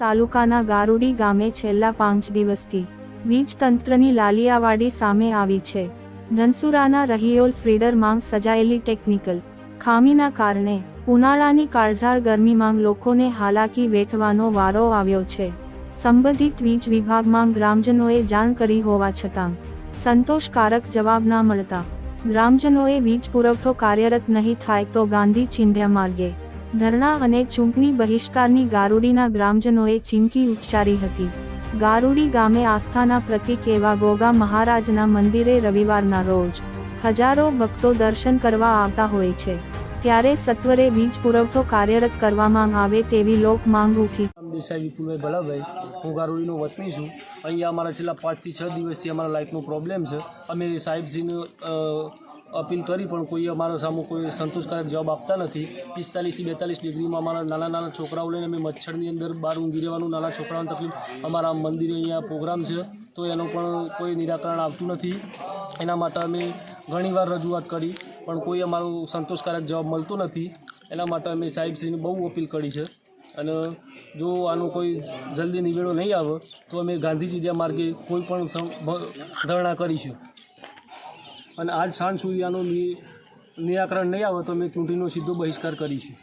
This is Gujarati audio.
તાલુકાના ગારુડી ગામે છેલ્લા પાંચ દિવસથી વીજ તંત્રની લાલિયાવાડી સામે આવી છે. ધનસુરાના રહીઓલ ફ્રીડર માંગ સજાયેલી ટેકનિકલ ખામીના કારણે ઉનાળાની કાળઝાળ ગરમીમાં લોકોને હાલાકી વેઠવાનો વારો આવ્યો છે. સંબંધિત વીજ વિભાગમાં ગ્રામજનોએ જાણ કરી હોવા છતાં સંતોષકારક જવાબ ના મળતા ગ્રામજનોએ વીજ પુરવઠો કાર્યરત નહીં થાય તો ગાંધી ચિંધ્યા માર્ગે ધરણા અને ચૂંટણી બહિષ્કારની ગારુડીના ગ્રામજનોએ ચીમકી ઉચ્ચારી હતી. ગારુડી ગામે આસ્થાના પ્રતિક એવા ગોગા મહારાજના મંદિરે રવિવારના રોજ હજારો ભક્તો દર્શન કરવા આવતા હોય છે. ત્યારે સત્વરે વીજ પુરવઠો કાર્યરત કરવામાં આવે તેવી લોક માંગ ઉઠી. દેસાઈ વિપુલભાઈ ભલાભાઈ હું ગારુડીનો વતની છું. અહીંયા અમારા છેલ્લા પાંચથી છ દિવસથી અમારા લાઈફનો પ્રોબ્લેમ છે. અમે સાહેબશ્રીને અ, અપીલ કરી, પણ કોઈ અમારા સામે કોઈ સંતોષકારક જવાબ આપતા નથી. પિસ્તાલીસથી બેતાલીસ ડિગ્રીમાં અમારા નાના નાના છોકરાઓ લઈને અમે મચ્છરની અંદર બહાર ઊંઘી રહેવાનું, નાના છોકરાઓને તકલીફ. અમારા મંદિરે અહીંયા પ્રોગ્રામ છે, તો એનું પણ કોઈ નિરાકરણ આવતું નથી. એના માટે અમે ઘણીવાર રજૂઆત કરી, પણ કોઈ અમારો સંતોષકારક જવાબ મળતો નથી. એના માટે અમે સાહેબશ્રીને બહુ અપીલ કરી છે. અને જો આનો કોઈ જલ્દી નિવેડો નહીં આવે, તો અમે ગાંધીજી માર્ગે કોઈ પણ ધરણા કરીશું. અને આજ સાંજ સુધી આનું નિરાકરણ નહીં આવે તો અમે ચૂંટણીનો સીધો બહિષ્કાર કરીશું.